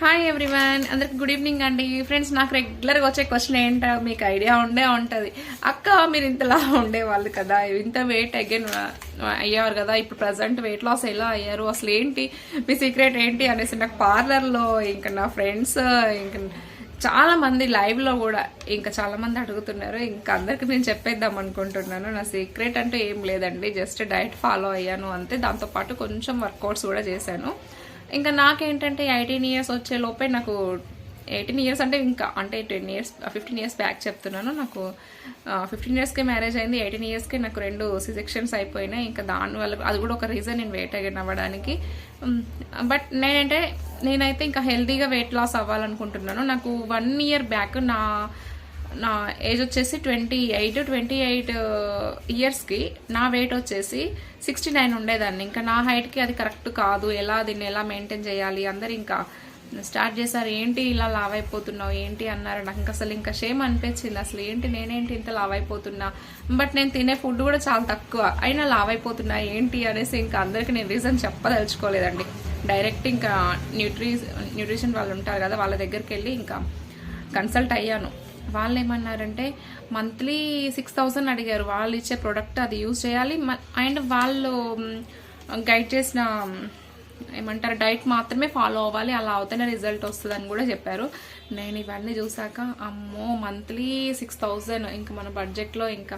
Hi everyone అందరికి good evening అండి. Friends నాకు రెగ్యులర్గా వచ్చే క్వశ్చన్ ఏంటో మీకు ఐడియా ఉండే ఉంటుంది. అక్క మీరు ఇంతలా ఉండేవాళ్ళు కదా. ఇంత వెయిట్ అగైన్ అయ్యేవారు కదా. ఇప్పుడు ప్రజెంట్ వెయిట్ లాస్ ఎలా అయ్యారు? అసలు ఏంటి? మీ సీక్రెట్ ఏంటి? అనేసి నాకు పార్లర్లో ఇంకా నా ఫ్రెండ్స్ ఇంకా చాలా మంది కూడా ఇంకా చాలా మంది అడుగుతున్నారు. ఇంకా అందరికి నేను చెప్పేద్దాం అనుకుంటున్నాను. నా సీక్రెట్ అంటే ఏం లేదండి. జస్ట్ డైట్ ఫాలో అయ్యాను. అంతే. దాంతో పాటు కొంచెం వర్కౌట్స్ కూడా చేశాను. ఇంకా నాకేంటంటే ఎయిటీన్ ఇయర్స్ వచ్చే లోపే నాకు ఎయిటీన్ ఇయర్స్ అంటే ఇంకా అంటే ten years fifteen years back చెప్తున్నాను. నాకు ఫిఫ్టీన్ ఇయర్స్కే మ్యారేజ్ అయింది ఎయిటీన్ ఇయర్స్కే నాకు రెండు సిజెక్షన్స్ అయిపోయినాయి. ఇంకా దానివల్ల అది కూడా ఒక రీజన్ నేను వెయిట్ అగైన్ అవ్వడానికి. బట్ నేనంటే నేనైతే ఇంకా హెల్తీగా వెయిట్ లాస్ అవ్వాలనుకుంటున్నాను. నాకు వన్ ఇయర్ బ్యాక్ నా నా ఏజ్ వచ్చేసి ట్వంటీ ఎయిట్ ట్వంటీ ఎయిట్ ఇయర్స్కి నా వెయిట్ వచ్చేసి సిక్స్టీ నైన్ ఉండేదాన్ని. ఇంకా నా హైట్కి అది కరెక్ట్ కాదు. ఎలా దీన్ని ఎలా మెయింటైన్ చేయాలి? అందరు ఇంకా స్టార్ట్ చేశారు. ఏంటి ఇలా లావ్ అయిపోతున్నావు? ఏంటి అన్నారు. నాకు ఇంకా అసలు ఇంకా షేమ్ అనిపించింది. అసలు ఏంటి నేనేంటి ఇంత లావ్ అయిపోతున్నా? బట్ నేను తినే ఫుడ్ కూడా చాలా తక్కువ. అయినా లావ్ అయిపోతున్నా ఏంటి అనేసి ఇంకా అందరికీ నేను రీజన్ చెప్పదలుచుకోలేదండి. డైరెక్ట్ ఇంకా న్యూట్రీ న్యూట్రిషన్ వాళ్ళు ఉంటారు కదా వాళ్ళ దగ్గరికి వెళ్ళి ఇంకా కన్సల్ట్ అయ్యాను. వాళ్ళు ఏమన్నారంటే మంత్లీ సిక్స్ థౌజండ్ అడిగారు. వాళ్ళు ఇచ్చే ప్రోడక్ట్ అది యూజ్ చేయాలి. అండ్ వాళ్ళు గైడ్ చేసిన ఏమంటారు డైట్ మాత్రమే ఫాలో అవ్వాలి. అలా అవుతేనే రిజల్ట్ వస్తుంది అని కూడా చెప్పారు. నేను ఇవన్నీ చూసాక అమ్మో మంత్లీ సిక్స్ థౌజండ్ ఇంకా మన బడ్జెట్లో ఇంకా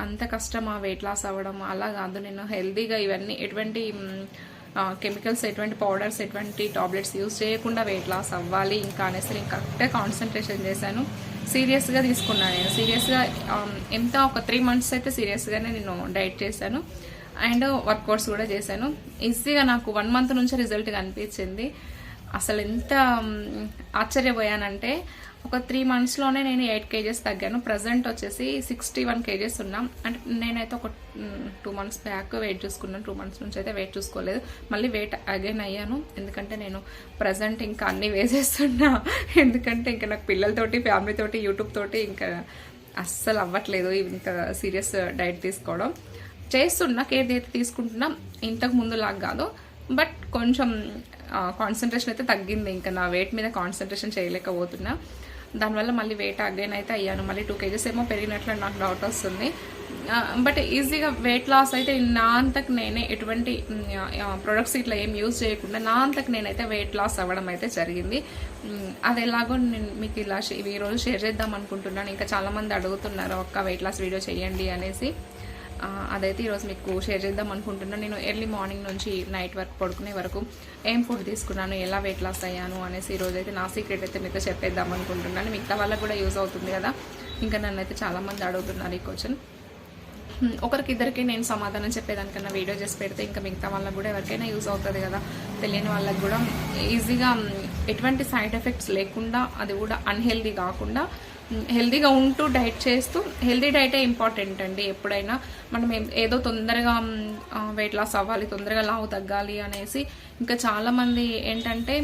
అంత అంత కష్టమా వెయిట్ లాస్ అవ్వడం. అలా కాదు. నేను హెల్దీగా ఇవన్నీ ఎటువంటి కెమికల్స్ ఎటువంటి పౌడర్స్ ఎటువంటి టాబ్లెట్స్ యూస్ చేయకుండా వెయిట్ లాస్ అవ్వాలి. ఇంకా అనేసి నేను కరెక్ట్గా కాన్సన్ట్రేషన్ చేశాను. సీరియస్గా తీసుకున్నాను నేను. సీరియస్గా ఎంత ఒక త్రీ మంత్స్ అయితే సీరియస్గానే నేను డైట్ చేశాను. అండ్ వర్కౌట్స్ కూడా చేశాను. ఈజీగా నాకు వన్ మంత్ నుంచి రిజల్ట్ కనిపించింది. అసలు ఎంత ఆశ్చర్యపోయానంటే ఒక త్రీ మంత్స్లోనే నేను ఎయిట్ కేజెస్ తగ్గాను. ప్రజెంట్ వచ్చేసి సిక్స్టీ వన్ కేజెస్ ఉన్నాం. అంటే నేనైతే ఒక టూ మంత్స్ బ్యాక్ వెయిట్ చూసుకున్నాను. టూ మంత్స్ నుంచి అయితే వెయిట్ చూసుకోలేదు. మళ్ళీ వెయిట్ అగైన్ అయ్యాను. ఎందుకంటే నేను ప్రజెంట్ ఇంకా అన్ని వేసేస్తున్నా. ఎందుకంటే ఇంకా నాకు పిల్లలతోటి ఫ్యామిలీ తోటి యూట్యూబ్ తోటి ఇంకా అస్సలు అవ్వట్లేదు ఇంకా సీరియస్ డైట్ తీసుకోవడం. చేస్తున్నా కేర్ అయితే తీసుకుంటున్నా. ఇంతకు ముందు లాగా కాదు. బట్ కొంచెం కాన్సన్ట్రేషన్ అయితే తగ్గింది. ఇంకా నా వెయిట్ మీద కాన్సన్ట్రేషన్ చేయలేకపోతున్నా. దానివల్ల మళ్ళీ వెయిట్ అగైన్ అయితే అయ్యాను. మళ్ళీ టూ కేజెస్ ఏమో పెరిగినట్లు నాకు డౌట్ వస్తుంది. బట్ ఈజీగా వెయిట్ లాస్ అయితే నా అంతకు నేనే ఎటువంటి ప్రొడక్ట్స్ ఇట్లా ఏం యూజ్ చేయకుండా నా అంతకు నేనైతే వెయిట్ లాస్ అవ్వడం అయితే జరిగింది. అది ఎలాగో నేను మీకు ఇలా షే- ఈ రోజు షేర్ చేద్దాం అనుకుంటున్నాను. ఇంకా చాలామంది అడుగుతున్నారు ఒక్క వెయిట్ లాస్ వీడియో చేయండి అనేసి. అదైతే ఈరోజు మీకు షేర్ చేద్దాం అనుకుంటున్నాను నేను ఎర్లీ మార్నింగ్ నుంచి నైట్ వరకు పడుకునే వరకు ఏం ఫుడ్ తీసుకున్నాను ఎలా వెయిట్ లాస్ అయ్యాను అనేసి ఈరోజు అయితే నా సీక్రెట్ అయితే మీతో చెప్పేద్దాం అనుకుంటున్నాను. మిగతా వాళ్ళకి కూడా యూజ్ అవుతుంది కదా. ఇంకా నన్ను అయితే చాలామంది అడుగుతున్నారు ఈ క్వశ్చన్ ఒకరికి ఇద్దరికి నేను సమాధానం చెప్పేదానికన్నా వీడియో చేసి పెడితే ఇంకా మిగతా వాళ్ళకి కూడా ఎవరికైనా యూజ్ అవుతుంది కదా. తెలియని వాళ్ళకి కూడా ఈజీగా ఎటువంటి సైడ్ ఎఫెక్ట్స్ లేకుండా అది కూడా అన్హెల్దీ కాకుండా హెల్దీగా ఉంటూ డైట్ చేస్తూ హెల్దీ డైటే ఇంపార్టెంట్ అండి ఎప్పుడైనా. మనం ఏదో తొందరగా వెయిట్ లాస్ అవ్వాలి తొందరగా లావు తగ్గాలి అనేసి ఇంకా చాలామంది ఏంటంటే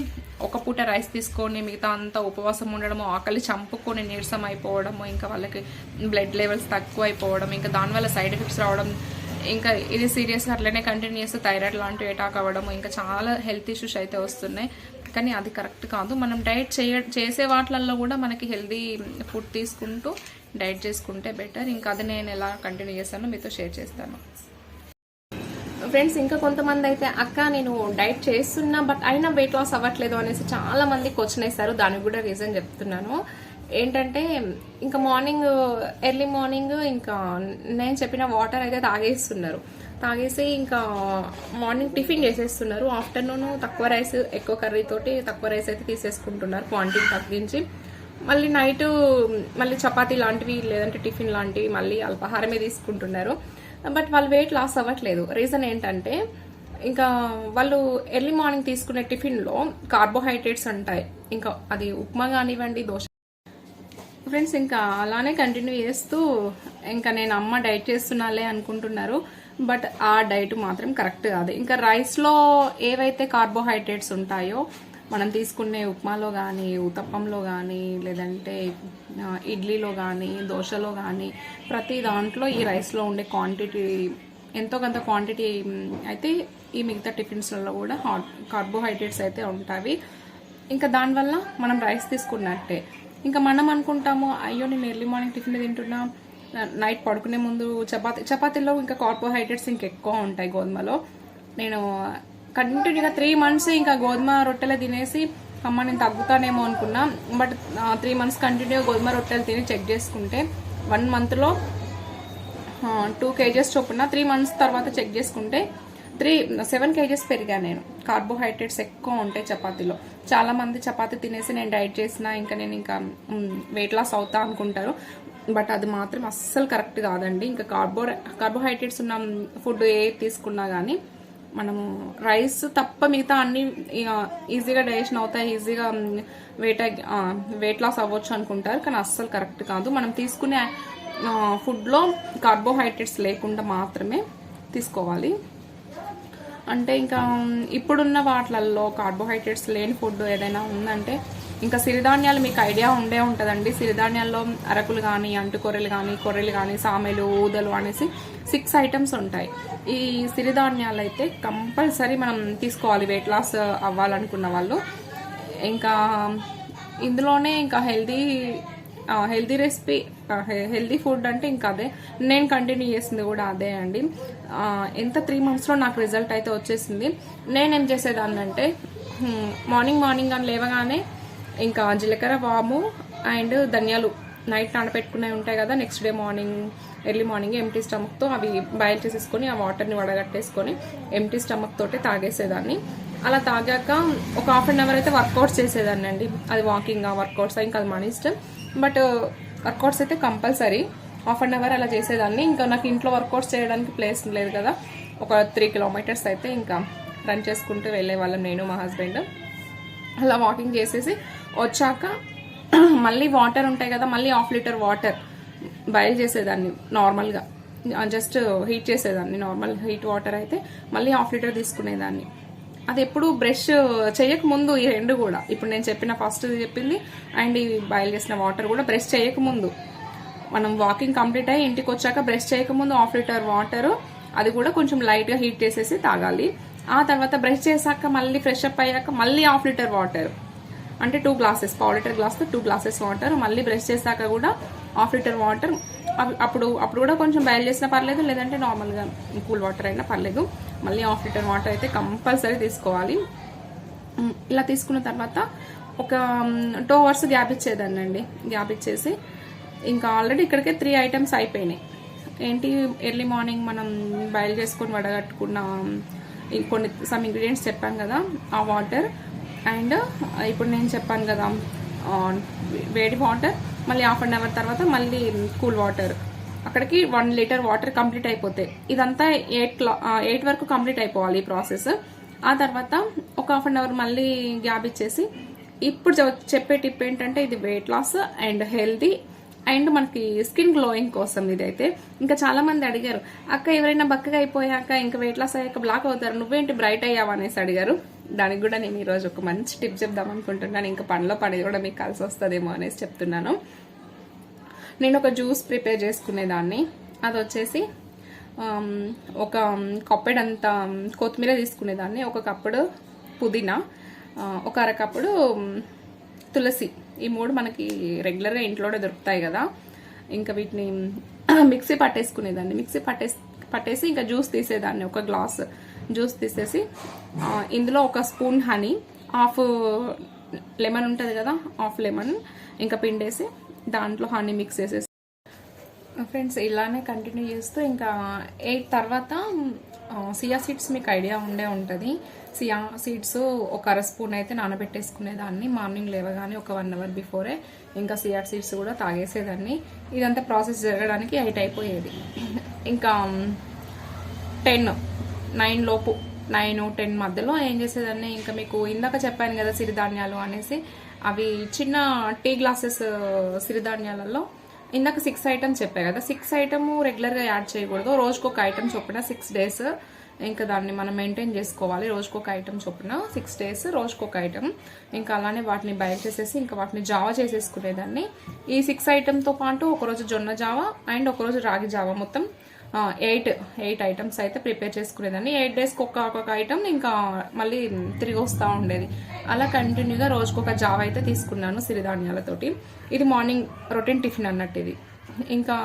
ఒక పూట రైస్ తీసుకొని మిగతా అంతా ఉపవాసం ఉండడము ఆకలి చంపుకొని నీరసం అయిపోవడము ఇంకా వాళ్ళకి బ్లడ్ లెవెల్స్ తక్కువ అయిపోవడం ఇంకా దానివల్ల సైడ్ ఎఫెక్ట్స్ రావడం ఇంకా ఇది సీరియస్గా అట్లనే కంటిన్యూ చేస్తే థైరాయిడ్ లాంటివి అటాక్ అవ్వడము ఇంకా చాలా హెల్త్ ఇష్యూస్ అయితే వస్తున్నాయి. కానీ అది కరెక్ట్ కాదు. మనం డైట్ చేయ చేసే వాటిలలో కూడా మనకి హెల్దీ ఫుడ్ తీసుకుంటూ డైట్ చేసుకుంటే బెటర్. ఇంకా అది నేను ఎలా కంటిన్యూ చేస్తానో మీతో షేర్ చేస్తాను. ఫ్రెండ్స్ ఇంకా కొంతమంది అయితే అక్క నేను డైట్ చేస్తున్నా బట్ అయినా వెయిట్ లాస్ అవ్వట్లేదు అనేసి చాలా మంది క్వశ్చన్ వేస్తారు. దానికి కూడా రీజన్ చెప్తున్నాను. ఏంటంటే ఇంకా మార్నింగ్ ఎర్లీ మార్నింగ్ ఇంకా నేను చెప్పిన వాటర్ అయితే తాగేస్తున్నారు. తాగేసి ఇంకా మార్నింగ్ టిఫిన్ చేసేస్తున్నారు. ఆఫ్టర్నూన్ తక్కువ రైస్ ఎక్కువ కర్రీతోటి తక్కువ రైస్ అయితే తీసేసుకుంటున్నారు క్వాంటిటీ తగ్గించి. మళ్ళీ నైట్ మళ్ళీ చపాతీ లాంటివి లేదంటే టిఫిన్ లాంటివి మళ్ళీ అల్పాహారమే తీసుకుంటున్నారు. బట్ వాళ్ళు వెయిట్ లాస్ అవ్వట్లేదు. రీజన్ ఏంటంటే ఇంకా వాళ్ళు ఎర్లీ మార్నింగ్ తీసుకునే టిఫిన్లో కార్బోహైడ్రేట్స్ ఉంటాయి ఇంకా అది ఉప్మా కానివ్వండి దోశ. ఫ్రెండ్స్ ఇంకా అలానే కంటిన్యూ చేస్తూ ఇంకా నేను అమ్మ డైట్ చేస్తున్నాలే అనుకుంటున్నారు. బట్ ఆ డైట్ మాత్రం కరెక్ట్ కాదు. ఇంకా రైస్లో ఏవైతే కార్బోహైడ్రేట్స్ ఉంటాయో మనం తీసుకునే ఉప్మాలో కానీ ఉతప్పంలో కానీ లేదంటే ఇడ్లీలో కానీ దోశలో కానీ ప్రతి దాంట్లో ఈ రైస్లో ఉండే క్వాంటిటీ ఎంతో కొంత క్వాంటిటీ అయితే ఈ మిగతా టిఫిన్స్లలో కూడా కార్బోహైడ్రేట్స్ అయితే ఉంటాయి. ఇంకా దానివల్ల మనం రైస్ తీసుకున్నట్టే. ఇంకా మనం అనుకుంటాము అయ్యో నేను ఎర్లీ మార్నింగ్ టిఫిన్ తింటున్నా నైట్ పడుకునే ముందు చపాతి చపాతీలో ఇంకా కార్బోహైడ్రేట్స్ ఇంకా ఎక్కువ ఉంటాయి గోధుమలో. నేను కంటిన్యూగా త్రీ మంత్స్ ఇంకా గోధుమ రొట్టెలు తినేసి అమ్మ నేను తగ్గుతానేమో అనుకున్నా. బట్ త్రీ మంత్స్ కంటిన్యూ గోధుమ రొట్టెలు తిని చెక్ చేసుకుంటే వన్ మంత్లో టూ కేజెస్ చొప్పున త్రీ మంత్స్ తర్వాత చెక్ చేసుకుంటే త్రీ సెవెన్ కేజెస్ పెరిగా నేను. కార్బోహైడ్రేట్స్ ఎక్కువ ఉంటాయి చపాతీలో. చాలా మంది చపాతీ తినేసి నేను డైట్ చేసిన ఇంకా నేను ఇంకా వెయిట్ లాస్ అవుతా అనుకుంటారు. బట్ అది మాత్రం అస్సలు కరెక్ట్ కాదండి. ఇంకా కార్బో కార్బోహైడ్రేట్స్ ఉన్న ఫుడ్ ఏ తీసుకున్నా కానీ మనము రైస్ తప్ప మిగతా అన్ని ఈజీగా డైజెషన్ అవుతాయి ఈజీగా వెయిట్ వెయిట్ లాస్ అవ్వచ్చు అనుకుంటారు. కానీ అస్సలు కరెక్ట్ కాదు. మనం తీసుకునే ఫుడ్లో కార్బోహైడ్రేట్స్ లేకుండా మాత్రమే తీసుకోవాలి. అంటే ఇంకా ఇప్పుడున్న వాటిలలో కార్బోహైడ్రేట్స్ లేని ఫుడ్ ఏదైనా ఉందంటే ఇంకా సిరిధాన్యాలు మీకు ఐడియా ఉండే ఉంటుందండి. సిరిధాన్యాల్లో అరకులు కానీ అంటుకొర్రెలు కానీ కొర్రెలు కానీ సామెలు ఊదలు అనేసి సిక్స్ ఐటమ్స్ ఉంటాయి. ఈ సిరిధాన్యాలు అయితే కంపల్సరీ మనం తీసుకోవాలి. వెయిట్ లాస్ అవ్వాలనుకున్న వాళ్ళు. ఇంకా ఇందులోనే ఇంకా healthy healthy recipe healthy food అంటే ఇంకా అదే. నేను కంటిన్యూ చేసింది కూడా అదే అండి. ఎంత త్రీ మంత్స్లో నాకు రిజల్ట్ అయితే వచ్చేసింది. నేనేం చేసేదాన్ని అంటే మార్నింగ్ మార్నింగ్ అని లేవగానే ఇంకా జీలకర్ర వాము అండ్ ధనియాలు. నైట్ నానబెట్టుకునే ఉంటాయి కదా next day morning early morning empty స్టమక్తో అవి బాయిల్ చేసేసుకొని ఆ వాటర్ని వడగట్టేసుకొని ఎంటీ స్టమక్ తోటే తాగేసేదాన్ని. అలా తాగాక ఒక హాఫ్ అన్ అవర్ అయితే వర్కౌట్స్ చేసేదాన్ని అండి. అది వాకింగ్ వర్కౌట్స్ ఇంకా అది మన ఇష్టం. బట్ వర్కౌట్స్ uh, అయితే కంపల్సరీ హాఫ్ అన్ అవర్ అలా చేసేదాన్ని. ఇంకా నాకు ఇంట్లో వర్కౌట్స్ చేయడానికి ప్లేస్ లేదు కదా. ఒక త్రీ కిలోమీటర్స్ అయితే ఇంకా రన్ చేసుకుంటూ వెళ్ళే వాళ్ళం నేను మా హస్బెండ్ అలా వాకింగ్ చేసేసి వచ్చాక మళ్ళీ వాటర్ ఉంటాయి కదా మళ్ళీ హాఫ్ లీటర్ వాటర్ బాయిల్ చేసేదాన్ని నార్మల్గా. జస్ట్ హీట్ చేసేదాన్ని నార్మల్ హీట్ వాటర్ అయితే మళ్ళీ హాఫ్ లీటర్ తీసుకునేదాన్ని. అది ఎప్పుడు బ్రష్ చేయకముందు ఈ రెండు కూడా. ఇప్పుడు నేను చెప్పిన ఫస్ట్ చెప్పింది అండ్ ఈ బాయిల్ చేసిన వాటర్ కూడా బ్రష్ చేయకముందు మనం వాకింగ్ కంప్లీట్ అయ్యి ఇంటికి వచ్చాక బ్రష్ చేయకముందు హాఫ్ లీటర్ వాటర్ అది కూడా కొంచెం లైట్గా హీట్ చేసేసి తాగాలి. ఆ తర్వాత బ్రష్ చేశాక మళ్ళీ ఫ్రెష్ అప్ అయ్యాక మళ్ళీ హాఫ్ లీటర్ వాటర్ అంటే టూ గ్లాసెస్ పావు లీటర్ గ్లాస్తో టూ గ్లాసెస్ వాటర్ మళ్ళీ బ్రష్ చేశాక కూడా హాఫ్ లీటర్ వాటర్ అప్పుడు అప్పుడు కూడా కొంచెం బాయిల్ చేసినా పర్లేదు లేదంటే నార్మల్గా కూల్ వాటర్ అయినా పర్లేదు. మళ్ళీ హాఫ్ లీటర్ వాటర్ అయితే కంపల్సరీ తీసుకోవాలి. ఇలా తీసుకున్న తర్వాత ఒక టూ అవర్స్ గ్యాప్ ఇచ్చేదాన్ని అండి గ్యాప్ ఇచ్చేసి ఇంకా ఆల్రెడీ ఇక్కడికే త్రీ ఐటమ్స్ అయిపోయినాయి. ఏంటి? ఎర్లీ మార్నింగ్ మనం బాయిల్ చేసుకొని వడగట్టుకున్న ఈ కొన్ని సమ్ ఇంగ్రీడియంట్స్ చెప్పాను కదా ఆ వాటర్ అండ్ ఇప్పుడు నేను చెప్పాను కదా వేడి వాటర్ మళ్ళీ హాఫ్ అన్ అవర్ తర్వాత మళ్ళీ కూల్ వాటర్. అక్కడికి వన్ లీటర్ వాటర్ కంప్లీట్ అయిపోతాయి. ఇదంతా ఎయిట్ ఎయిట్ వరకు కంప్లీట్ అయిపోవాలి ఈ ప్రాసెస్. ఆ తర్వాత ఒక హాఫ్ అన్ అవర్ మళ్ళీ గ్యాప్ ఇచ్చేసి ఇప్పుడు చెప్పే టిప్ ఏంటంటే ఇది weight loss and healthy and మనకి స్కిన్ గ్లోయింగ్ కోసం ఇదైతే. ఇంకా చాలా మంది అడిగారు అక్క ఎవరైనా బక్కగా అయిపోయాక ఇంకా వెయిట్ లాస్ అయ్యాక బ్లాక్ అవుతారు నువ్వేంటి బ్రైట్ అయ్యావా? అనేసి అడిగారు. దానికి కూడా నేను ఈరోజు ఒక మంచి టిప్ చెప్దాం అనుకుంటున్నాను. ఇంకా పనిలో పని కూడా మీకు కలిసి వస్తుందేమో అనేసి చెప్తున్నాను. నేను ఒక జ్యూస్ ప్రిపేర్ చేసుకునేదాన్ని. అది వచ్చేసి ఒక ఒక అంత కొత్తిమీర తీసుకునేదాన్ని. ఒక కప్పుడు పుదీనా ఒక అరకప్పుడు తులసి. ఈ మూడు మనకి రెగ్యులర్గా ఇంట్లోనే దొరుకుతాయి కదా. ఇంకా వీటిని మిక్సీ పట్టేసుకునేదాన్ని. మిక్సీ పట్టేసి పట్టేసి ఇంకా జ్యూస్ తీసేదాన్ని. ఒక గ్లాస్ జ్యూస్ తీసేసి ఇందులో ఒక స్పూన్ హనీ హాఫ్ లెమన్ ఉంటుంది కదా హాఫ్ లెమన్ ఇంకా పిండేసి దాంట్లో హనీ మిక్స్ చేసేసి Uh, ఫ్రెండ్స్ ఇలానే కంటిన్యూ చేస్తూ ఇంకా ఎయిట్ తర్వాత um, uh, సియా సీడ్స్ మీకు ఐడియా ఉండే ఉంటుంది. సియా సీడ్స్ ఒక అర స్పూన్ అయితే నానబెట్టేసుకునేదాన్ని మార్నింగ్ లేవగానే ఒక వన్ అవర్ బిఫోరే ఇంకా సియా సీడ్స్ కూడా తాగేసేదాన్ని. ఇదంతా ప్రాసెస్ జరగడానికి ఎయిట్ అయిపోయేది. ఇంకా um, టెన్ నైన్ లోపు నైన్ టెన్ మధ్యలో ఏం చేసేదాన్ని? ఇంకా మీకు ఇందాక చెప్పాను కదా సిరిధాన్యాలు అనేసి అవి చిన్న టీ గ్లాసెస్ uh, సిరిధాన్యాలలో ఇందాక సిక్స్ ఐటమ్స్ చెప్పా కదా సిక్స్ ఐటమ్ రెగ్యులర్గా యాడ్ చేయకూడదు. రోజుకు ఒక ఐటమ్ చొప్పున సిక్స్ డేస్ ఇంకా దాన్ని మనం మెయింటైన్ చేసుకోవాలి. రోజుకు ఒక ఐటమ్ చొప్పున సిక్స్ డేస్ రోజుకు ఒక ఐటమ్ ఇంకా అలానే వాటిని బయట చేసేసి ఇంకా వాటిని జావా చేసేసుకునేదాన్ని. ఈ సిక్స్ ఐటమ్తో పాటు ఒకరోజు జొన్న జావా అండ్ ఒకరోజు రాగి జావా మొత్తం ఎయిట్ ఎయిట్ ఐటమ్స్ అయితే ప్రిపేర్ చేసుకునేదాన్ని. ఎయిట్ డేస్కి ఒక్క ఒక్కొక్క ఐటమ్ ఇంకా మళ్ళీ తిరిగి వస్తూ ఉండేది. అలా కంటిన్యూగా రోజుకొక ఒక జావ అయితే తీసుకున్నాను సిరిధాన్యాలతోటి. ఇది మార్నింగ్ రొటీన్ టిఫిన్ అన్నట్టు ఇది. ఇంకా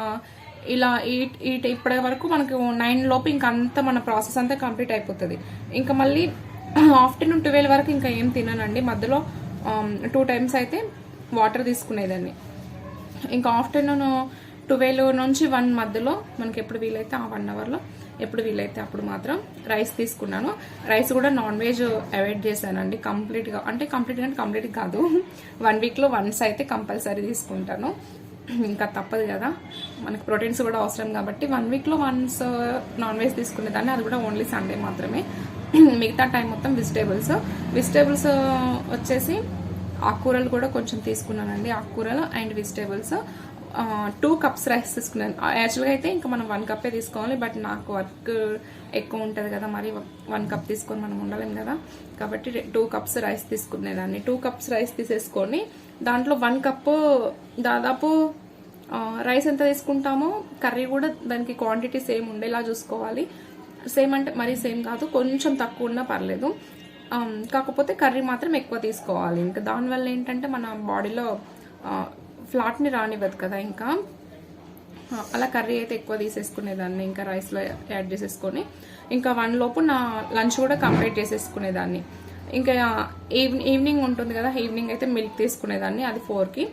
ఇలా ఈ ఇప్పటి వరకు మనకు నైన్ లోపు ఇంకా అంతా మన ప్రాసెస్ అంతా కంప్లీట్ అయిపోతుంది. ఇంకా మళ్ళీ ఆఫ్టర్నూన్ ట్వెల్వ్ వరకు ఇంకా ఏం తిననండి. మధ్యలో um, టూ టైమ్స్ అయితే వాటర్ తీసుకునేదాన్ని. ఇంకా ఆఫ్టర్నూన్ ట్వెల్వ్ నుంచి వన్ మధ్యలో మనకి ఎప్పుడు వీలైతే ఆ వన్ అవర్లో ఎప్పుడు వీలైతే అప్పుడు మాత్రం రైస్ తీసుకున్నాను. రైస్ కూడా నాన్ వెజ్ అవాయిడ్ చేశానండి. కంప్లీట్గా అంటే కంప్లీట్గా అంటే కంప్లీట్ కాదు. వన్ వీక్లో వన్స్ అయితే కంపల్సరీ తీసుకుంటాను. ఇంకా తప్పదు కదా. మనకి ప్రోటీన్స్ కూడా అవసరం కాబట్టి వన్ వీక్లో వన్స్ నాన్ వెజ్ తీసుకునేదాన్ని. అది కూడా ఓన్లీ సండే మాత్రమే. మిగతా టైం మొత్తం వెజిటేబుల్స్ వెజిటేబుల్స్ వచ్చేసి ఆకుకూరలు కూడా కొంచెం తీసుకున్నానండి. ఆకుకూరలు and vegetables two cups rice తీసుకున్నాను. యాక్చువల్గా అయితే ఇంకా మనం వన్ కప్పే తీసుకోవాలి బట్ నాకు వర్క్ ఎక్కువ ఉంటుంది కదా మరి వన్ కప్ తీసుకొని మనం ఉండలేం కదా. కాబట్టి టూ కప్స్ రైస్ తీసుకునేదాన్ని. టూ కప్స్ రైస్ తీసేసుకొని దాంట్లో వన్ కప్పు దాదాపు రైస్ ఎంత తీసుకుంటామో కర్రీ కూడా దానికి క్వాంటిటీ సేమ్ ఉండేలా చూసుకోవాలి. సేమ్ అంటే మరీ సేమ్ కాదు కొంచెం తక్కువ ఉన్నా పర్లేదు. కాకపోతే కర్రీ మాత్రం ఎక్కువ తీసుకోవాలి. ఇంకా దానివల్ల ఏంటంటే మన బాడీలో ఫ్లాట్ని రానివ్వదు కదా ఇంకా. అలా కర్రీ అయితే ఎక్కువ తీసేసుకునేదాన్ని ఇంకా రైస్లో యాడ్ చేసేసుకొని. ఇంకా వన్ లోపు నా లంచ్ కూడా కంప్లీట్ చేసేసుకునేదాన్ని. ఇంకా ఈవినింగ్ ఉంటుంది కదా ఈవినింగ్ అయితే మిల్క్ తీసుకునేదాన్ని అది ఫోర్కి.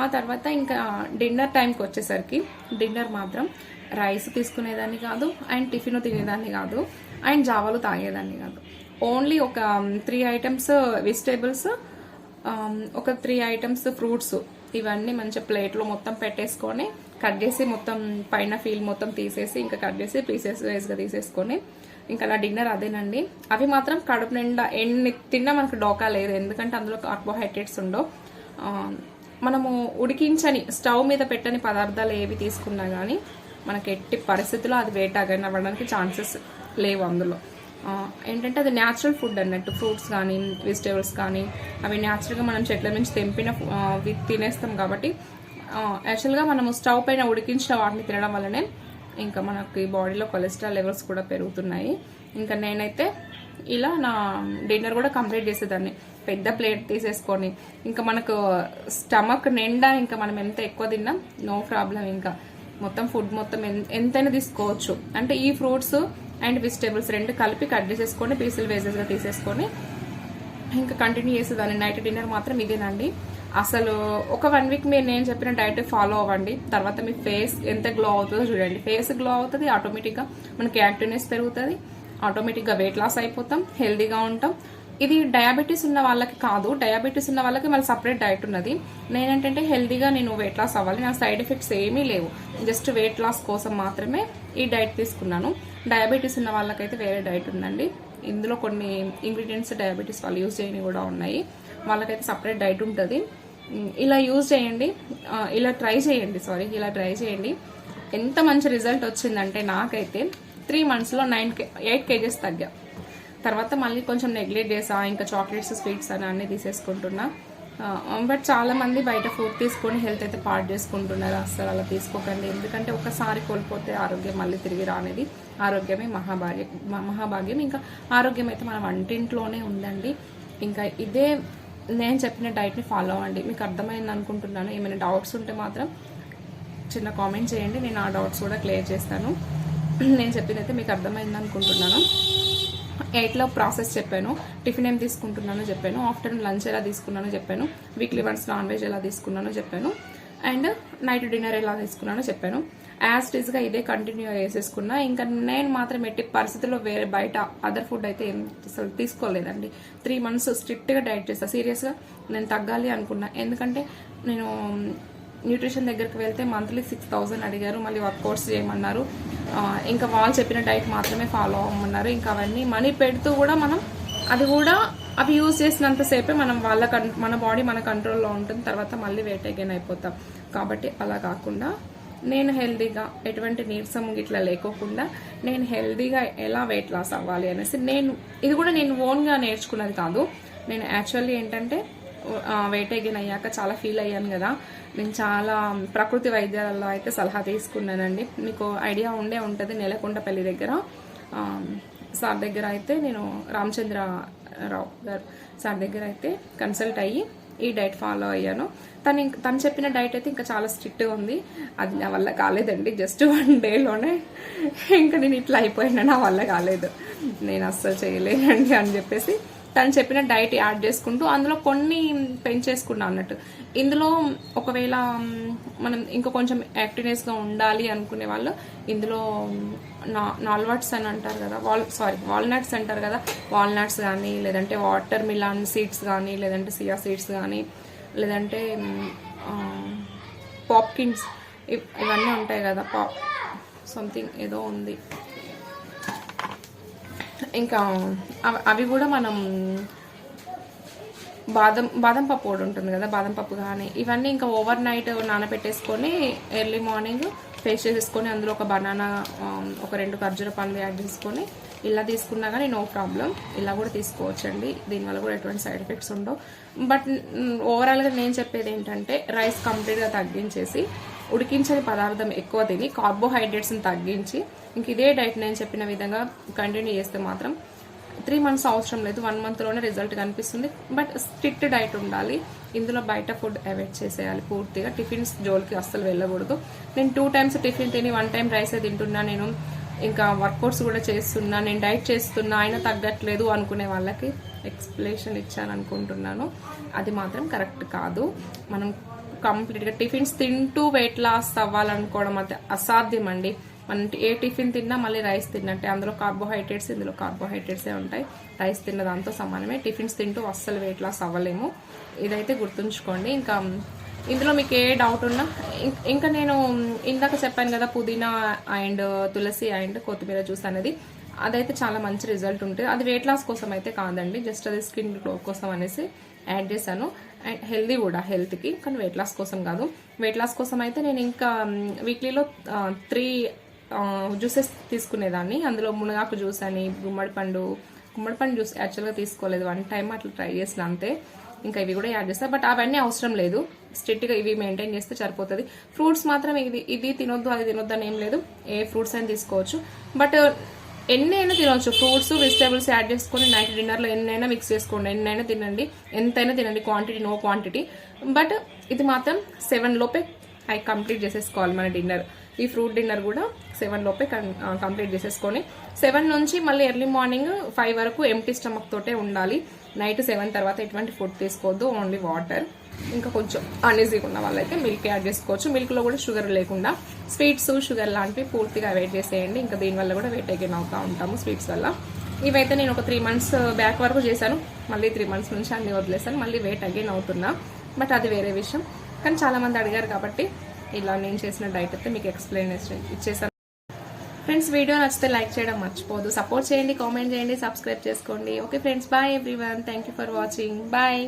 ఆ తర్వాత ఇంకా డిన్నర్ టైంకి వచ్చేసరికి డిన్నర్ మాత్రం రైస్ తీసుకునేదాన్ని కాదు అండ్ టిఫిన్ తినేదాన్ని కాదు అండ్ జావాలు తాగేదాన్ని కాదు. ఓన్లీ ఒక త్రీ ఐటమ్స్ వెజిటేబుల్స్ ఒక త్రీ ఐటమ్స్ ఫ్రూట్స్ ఇవన్నీ మంచిగా ప్లేట్లో మొత్తం పెట్టేసుకొని కట్ చేసి మొత్తం పైన ఫీల్ మొత్తం తీసేసి ఇంకా కట్ చేసి పీసెస్ వేస్గా తీసేసుకొని ఇంకా నా డిన్నర్ అదేనండి. అవి మాత్రం కడుపు నిండా ఎన్ని తిన్నా మనకు డోకా లేదు ఎందుకంటే అందులో కార్బోహైడ్రేట్స్ ఉండవు. మనము ఉడికించని స్టవ్ మీద పెట్టని పదార్థాలు ఏవి తీసుకున్నా కానీ మనకి ఎట్టి పరిస్థితుల్లో అది వేట్ అవ్వడానికి ఛాన్సెస్ లేవు అందులో. ఏంటంటే అది న్యాచురల్ ఫుడ్ అన్నట్టు. ఫ్రూట్స్ కానీ వెజిటేబుల్స్ కానీ అవి న్యాచురల్గా మనం చెట్ల నుంచి తెంపిన తినేస్తాం కాబట్టి యాక్చువల్గా మనము స్టవ్ పైన ఉడికించిన వాటిని తినడం వల్లనే ఇంకా మనకి బాడీలో కొలెస్ట్రాల్ లెవెల్స్ కూడా పెరుగుతున్నాయి. ఇంకా నేనైతే ఇలా నా డిన్నర్ కూడా కంప్లీట్ చేసేదాన్ని. పెద్ద ప్లేట్ తీసేసుకొని ఇంకా మనకు స్టమక్ నిండా ఇంకా మనం ఎంత ఎక్కువ తిన్నాం నో ప్రాబ్లం. ఇంకా మొత్తం ఫుడ్ మొత్తం ఎంతైనా తీసుకోవచ్చు. అంటే ఈ ఫ్రూట్స్ అండ్ వెజిటేబుల్స్ రెండు కలిపి కట్ చేసేసుకొని పీసులు వేసేస్గా తీసేసుకొని ఇంకా కంటిన్యూ చేసేదాన్ని. నైట్ డిన్నర్ మాత్రం ఇదేనండి. అసలు ఒక వన్ వీక్ మీరు నేను చెప్పిన డైట్ ఫాలో అవ్వండి. తర్వాత మీ ఫేస్ ఎంత గ్లో అవుతుందో చూడండి. ఫేస్ గ్లో అవుతుంది ఆటోమేటిక్గా మనకి యాక్టివ్నెస్ పెరుగుతుంది. ఆటోమేటిక్గా వెయిట్ లాస్ అయిపోతాం హెల్దీగా ఉంటాం. ఇది డయాబెటీస్ ఉన్న వాళ్ళకి కాదు. డయాబెటీస్ ఉన్న వాళ్ళకి మళ్ళీ సపరేట్ డైట్ ఉన్నది. నేనేంటంటే హెల్దీగా నేను వెయిట్ లాస్ అవ్వాలి. నా సైడ్ ఎఫెక్ట్స్ ఏమీ లేవు. జస్ట్ వెయిట్ లాస్ కోసం మాత్రమే ఈ డైట్ తీసుకున్నాను. డయాబెటీస్ ఉన్న వాళ్ళకైతే వేరే డైట్ ఉందండి. ఇందులో కొన్ని ఇంగ్రీడియంట్స్ డయాబెటీస్ వాళ్ళు యూజ్ చేయని కూడా ఉన్నాయి. వాళ్ళకైతే సపరేట్ డైట్ ఉంటుంది. ఇలా యూజ్ చేయండి. ఇలా ట్రై చేయండి సారీ ఇలా ట్రై చేయండి. ఎంత మంచి రిజల్ట్ వచ్చిందంటే నాకైతే త్రీ మంత్స్లో నైన్ కే ఎయిట్ కేజెస్ తగ్గా. తర్వాత మళ్ళీ కొంచెం నెగ్లెక్ట్ చేసా ఇంకా చాక్లెట్స్ స్వీట్స్ అని అన్నీ తీసేసుకుంటున్నా. బట్ చాలా మంది బయట ఫుడ్ తీసుకొని హెల్త్ అయితే పాడు చేసుకుంటున్నారు. అస్సలు అలా తీసుకోకండి. ఎందుకంటే ఒకసారి కోల్పోతే ఆరోగ్యం మళ్ళీ తిరిగి రానేది. ఆరోగ్యమే మహాభాగ్యం మహాభాగ్యం. ఇంకా ఆరోగ్యం అయితే మన వంటింట్లోనే ఉందండి. ఇంకా ఇదే నేను చెప్పిన డైట్ని ఫాలో అవ్వండి. మీకు అర్థమైంది అనుకుంటున్నాను. ఏమైనా డౌట్స్ ఉంటే మాత్రం చిన్న కామెంట్ చేయండి. నేను ఆ డౌట్స్ కూడా క్లియర్ చేస్తాను. నేను చెప్పినైతే మీకు అర్థమైంది అనుకుంటున్నాను. ఎయిట్లో ప్రాసెస్ చెప్పాను టిఫిన్ ఏం తీసుకుంటున్నానో చెప్పాను ఆఫ్టర్నూన్ లంచ్ ఎలా తీసుకున్నానో చెప్పాను వీక్లీ వన్స్ నాన్ వెజ్ ఎలా తీసుకున్నానో చెప్పాను అండ్ నైట్ డిన్నర్ ఎలా తీసుకున్నానో చెప్పాను. యాజ్ టీజ్గా ఇదే కంటిన్యూ చేసేసుకున్నా ఇంకా నేను మాత్రం ఎట్టి పరిస్థితుల్లో వేరే బయట అదర్ ఫుడ్ అయితే ఏం అసలు తీసుకోలేదండి. త్రీ మంత్స్ స్ట్రిక్ట్గా డైట్ చేస్తాను సీరియస్గా నేను తగ్గాలి అనుకున్నా. ఎందుకంటే నేను న్యూట్రిషన్ దగ్గరికి వెళ్తే మంత్లీ సిక్స్ థౌజండ్ అడిగారు మళ్ళీ వర్కౌట్స్ చేయమన్నారు. ఇంకా వాళ్ళు చెప్పిన డైట్ మాత్రమే ఫాలో అవ్వమన్నారు. ఇంకా అవన్నీ మనీ పెడుతూ కూడా మనం అది కూడా అవి యూజ్ చేసినంతసేపే మనం వాళ్ళ మన బాడీ మన కంట్రోల్లో ఉంటుంది. తర్వాత మళ్ళీ వెయిట్ అగైన్ అయిపోతాం. కాబట్టి అలా కాకుండా నేను హెల్దీగా ఎటువంటి నీరసం ఇట్లా లేకోకుండా నేను హెల్దీగా ఎలా వెయిట్ లాస్ అవ్వాలి అనేసి నేను ఇది కూడా నేను ఓన్గా నేర్చుకున్నది కాదు. నేను యాక్చువల్లీ ఏంటంటే వెయిట్ అగైన్ అయ్యాక చాలా ఫీల్ అయ్యాను కదా. నేను చాలా ప్రకృతి వైద్యాలలో అయితే సలహా తీసుకున్నానండి. మీకు ఐడియా ఉండే ఉంటుంది నెలకొండపల్లి దగ్గర. సార్ దగ్గర అయితే నేను రామచంద్రరావు గారు సార్ దగ్గర అయితే కన్సల్ట్ అయ్యి ఈ డైట్ ఫాలో అయ్యాను. తను ఇంక తను చెప్పిన డైట్ అయితే ఇంకా చాలా స్ట్రిక్ట్గా ఉంది. అది నా వల్ల కాలేదండి జస్ట్ వన్ డేలోనే ఇంకా నేను ఇట్లా అయిపోయినా నా వల్ల కాలేదు. నేను అస్సలు చేయలేనండి అని చెప్పేసి తను చెప్పిన డైట్ యాడ్ చేసుకుంటూ అందులో కొన్ని పెంచేసుకున్నా అన్నట్టు. ఇందులో ఒకవేళ మనం ఇంకా కొంచెం యాక్టివ్నెస్గా ఉండాలి అనుకునే వాళ్ళు ఇందులో నా నాల్వట్స్ అని అంటారు కదా వాల్ సారీ వాల్నట్స్ అంటారు కదా వాల్నట్స్ కానీ లేదంటే వాటర్ మిలాన్ సీడ్స్ కానీ లేదంటే సియా సీడ్స్ కానీ లేదంటే పాప్కిన్స్ ఇవన్నీ ఉంటాయి కదా పాప్ సంథింగ్ ఏదో ఉంది. ఇంకా అవి- అవి కూడా మనం బాదం బాదం పప్పు కూడా ఉంటుంది కదా బాదం పప్పు కానీ ఇవన్నీ ఇంకా ఓవర్ నైట్ నానబెట్టేసుకొని ఎర్లీ మార్నింగ్ పేస్ట్ చేసేసుకొని అందులో ఒక బనానా ఒక రెండు ఖర్జూర పండ్లు యాడ్ చేసుకొని ఇలా తీసుకున్నా కానీ నో ప్రాబ్లం. ఇలా కూడా తీసుకోవచ్చండి. దీనివల్ల కూడా ఎటువంటి సైడ్ ఎఫెక్ట్స్ ఉండవు. బట్ ఓవరాల్గా నేను చెప్పేది ఏంటంటే రైస్ కంప్లీట్గా తగ్గించేసి ఉడికించని పదార్థం ఎక్కువ తిని కార్బోహైడ్రేట్స్ని తగ్గించి ఇంక ఇదే డైట్ నేను చెప్పిన విధంగా కంటిన్యూ చేస్తే మాత్రం త్రీ మంత్స్ అవసరం లేదు. వన్ మంత్లోనే రిజల్ట్ కనిపిస్తుంది. బట్ స్ట్రిక్ట్ డైట్ ఉండాలి. ఇందులో బయట ఫుడ్ అవాయిడ్ చేసేయాలి పూర్తిగా. టిఫిన్స్ జోలికి అస్సలు వెళ్ళకూడదు. నేను టూ టైమ్స్ టిఫిన్ తిని వన్ టైం రైస్ తింటున్నా నేను ఇంకా వర్కౌట్స్ కూడా చేస్తున్నా నేను డైట్ చేస్తున్నా అయినా తగ్గట్లేదు అనుకునే వాళ్ళకి ఎక్స్ప్లెనేషన్ ఇచ్చాను అనుకుంటున్నాను అది మాత్రం కరెక్ట్ కాదు. మనం కంప్లీట్గా టిఫిన్స్ తింటూ వెయిట్ లాస్ అవ్వాలనుకోవడం అయితే అసాధ్యం అండి మనం ఏ టిఫిన్ తిన్నా మళ్ళీ రైస్ తిన్నట్టే. అందులో కార్బోహైడ్రేట్స్ ఇందులో కార్బోహైడ్రేట్సే ఉంటాయి. రైస్ తిన్న దాంతో సమానమే. టిఫిన్స్ తింటూ అస్సలు వెయిట్ లాస్ అవ్వలేము. ఇదైతే గుర్తుంచుకోండి. ఇంకా ఇందులో మీకు ఏ డౌట్ ఉన్నా ఇంకా నేను ఇందాక చెప్పాను కదా పుదీనా అండ్ తులసి అండ్ కొత్తిమీర జ్యూస్ అనేది. అదైతే చాలా మంచి రిజల్ట్ ఉంటుంది అది వెయిట్ లాస్ కోసం అయితే కాదండి. జస్ట్ అది స్కిన్ గ్లో కోసం అనేసి యాడ్ చేశాను. అండ్ హెల్దీ కూడా హెల్త్కి కానీ వెయిట్ లాస్ కోసం కాదు. వెయిట్ లాస్ కోసం అయితే నేను ఇంకా వీక్లీలో త్రీ జ్యూసెస్ తీసుకునేదాన్ని. అందులో మునగాకు జ్యూస్ అని గుమ్మడి పండు గుమ్మడి పండు జ్యూస్ యాక్చువల్గా తీసుకోలేదు. వన్ టైం అట్లా ట్రై చేసిన అంతే. ఇంకా ఇవి కూడా యాడ్ చేస్తా. బట్ అవన్నీ అవసరం లేదు. స్ట్రిక్ట్గా ఇవి మెయింటైన్ చేస్తే సరిపోతుంది. ఫ్రూట్స్ మాత్రం ఇది ఇది తినొద్దు అది తినొద్దు అని ఏం లేదు. ఏ ఫ్రూట్స్ అయినా తీసుకోవచ్చు. బట్ ఎన్ని అయినా తినవచ్చు ఫ్రూట్స్ వెజిటేబుల్స్ యాడ్ చేసుకొని నైట్ డిన్నర్లో ఎన్నైనా మిక్స్ చేసుకోండి. ఎన్నైనా తినండి. ఎంతైనా తినండి. క్వాంటిటీ నో క్వాంటిటీ బట్ ఇది మాత్రం సెవెన్ లోపే అవి కంప్లీట్ చేసేసుకోవాలి మన డిన్నర్ ఈ ఫ్రూట్ డిన్నర్ కూడా సెవెన్ లోపే కంప్లీట్ చేసేసుకొని సెవెన్ నుంచి మళ్ళీ ఎర్లీ మార్నింగ్ ఫైవ్ వరకు ఎంటీ స్టమక్ తోటే ఉండాలి. నైట్ సెవెన్ తర్వాత ఎటువంటి ఫుడ్ తీసుకోవద్దు ఓన్లీ వాటర్. ఇంకా కొంచెం అన్ఈజీగా ఉన్న వాళ్ళైతే మిల్క్ యాడ్ చేసుకోవచ్చు. మిల్క్లో కూడా షుగర్ లేకుండా స్వీట్స్ షుగర్ లాంటివి పూర్తిగా అవాయిడ్ చేసేయండి. ఇంకా దీనివల్ల కూడా వెయిట్ అగైన్ అవుతా ఉంటాము స్వీట్స్ వల్ల. ఇవైతే నేను ఒక త్రీ మంత్స్ బ్యాక్ వరకు చేశాను. మళ్ళీ త్రీ మంత్స్ నుంచి అన్ని వదిలేసాను మళ్ళీ వెయిట్ అగైన్ అవుతున్నా. బట్ అది వేరే విషయం. కానీ చాలా మంది అడిగారు కాబట్టి ఇలా నేను చేసిన డైట్ అయితే మీకు ఎక్స్ప్లెనేషన్ ఇచ్చేసాను. ఫ్రెండ్స్ వీడియో నచ్చితే లైక్ చేయడం మర్చిపోదు సపోర్ట్ చేయండి కామెంట్ చేయండి సబ్స్క్రైబ్ చేసుకోండి. Okay friends bye everyone thank you for watching bye